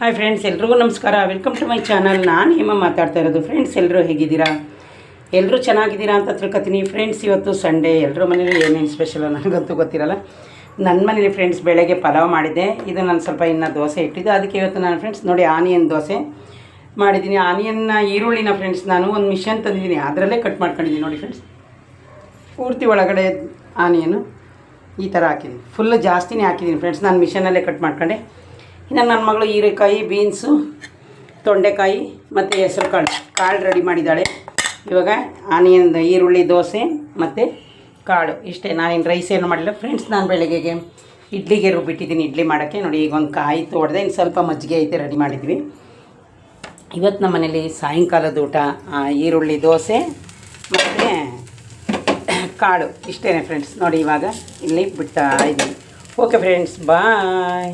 Hi friends ಎಲ್ರಿಗೂ ನಮಸ್ಕಾರ. Welcome to my channel ನಾನು ಹೇಮ ಮಾತಾಡ್ತಾ ಇರೋದು. ಫ್ರೆಂಡ್ಸ್ ಎಲ್ಲರೂ ಹೇಗಿದ್ದೀರಾ? ಎಲ್ಲರೂ ಚೆನ್ನಾಗಿದ್ದೀರಾ ಅಂತ ತಿಳ್ಕೊತೀನಿ. ಫ್ರೆಂಡ್ಸ್ ಇವತ್ತು ಸಂಡೇ ಎಲ್ಲರೂ ಮನೇಲಿ ಏನೇನು ಸ್ಪೆಷಲ್ ನನಗಂತೂ ಗೊತ್ತಿರಲ್ಲ. ನನ್ನ ಮನೇಲಿ ಫ್ರೆಂಡ್ಸ್ ಬೆಳಗ್ಗೆ ಪಲಾವ್ ಮಾಡಿದ್ದೆ. ಇದು ನಾನು ಸ್ವಲ್ಪ ಇನ್ನು ದೋಸೆ ಇಟ್ಟಿದ್ದೆ. ಅದಕ್ಕೆ ಇವತ್ತು ನಾನು ಫ್ರೆಂಡ್ಸ್ ನೋಡಿ ಆನಿಯನ್ ದೋಸೆ ಮಾಡಿದ್ದೀನಿ. ಆನಿಯನ್ನ, ಈರುಳ್ಳಿನ ಫ್ರೆಂಡ್ಸ್ ನಾನು ಒಂದು ಮಿಷನ್ ತಂದಿದ್ದೀನಿ. ಅದರಲ್ಲೇ ಕಟ್ ಮಾಡ್ಕೊಂಡಿದ್ದೀನಿ. ನೋಡಿ ಫ್ರೆಂಡ್ಸ್ ಪೂರ್ತಿ ಒಳಗಡೆ ಆನಿಯನು ಈ ಥರ ಹಾಕಿದ್ದೀನಿ. ಫುಲ್ಲು ಜಾಸ್ತಿನೇ ಹಾಕಿದ್ದೀನಿ ಫ್ರೆಂಡ್ಸ್ ನಾನು ಮಿಷನಲ್ಲೇ ಕಟ್ ಮಾಡ್ಕೊಂಡೆ. ಇನ್ನು ನನ್ನ ಮಗಳು ಹೀರೆಕಾಯಿ ಬೀನ್ಸು ತೊಂಡೆಕಾಯಿ ಮತ್ತು ಹೆಸರು ಕಾಳು. ಕಾಳು ರೆಡಿ ಮಾಡಿದ್ದಾಳೆ. ಇವಾಗ ಆನಿಯನ್, ಈರುಳ್ಳಿ, ದೋಸೆ ಮತ್ತು ಕಾಳು. ಇಷ್ಟೇ, ನಾನೇನು ರೈಸ್ ಏನು ಮಾಡಿಲ್ಲ. ಫ್ರೆಂಡ್ಸ್ ನಾನು ಬೆಳಗ್ಗೆಗೆ ಇಡ್ಲಿಗೆ ರುಬ್ಬಿಟ್ಟಿದ್ದೀನಿ. ಇಡ್ಲಿ ಮಾಡೋಕ್ಕೆ. ನೋಡಿ, ಈಗ ಒಂದು ಕಾಯಿ ತೋಡ್ದೆ ಇನ್ನು ಸ್ವಲ್ಪ ಮಜ್ಜಿಗೆ ಐತೆ ರೆಡಿ ಮಾಡಿದ್ವಿ. ಇವತ್ತು ನಮ್ಮ ಮನೇಲಿ ಸಾಯಂಕಾಲದ ಊಟ ಈರುಳ್ಳಿ, ದೋಸೆ ಮತ್ತು ಕಾಳು. ಇಷ್ಟೇ ಫ್ರೆಂಡ್ಸ್ ನೋಡಿ, ಇವಾಗ ಇಲ್ಲಿ ಬಿಡ್ತಾ ಇದ್ದೀನಿ. Okay friends bye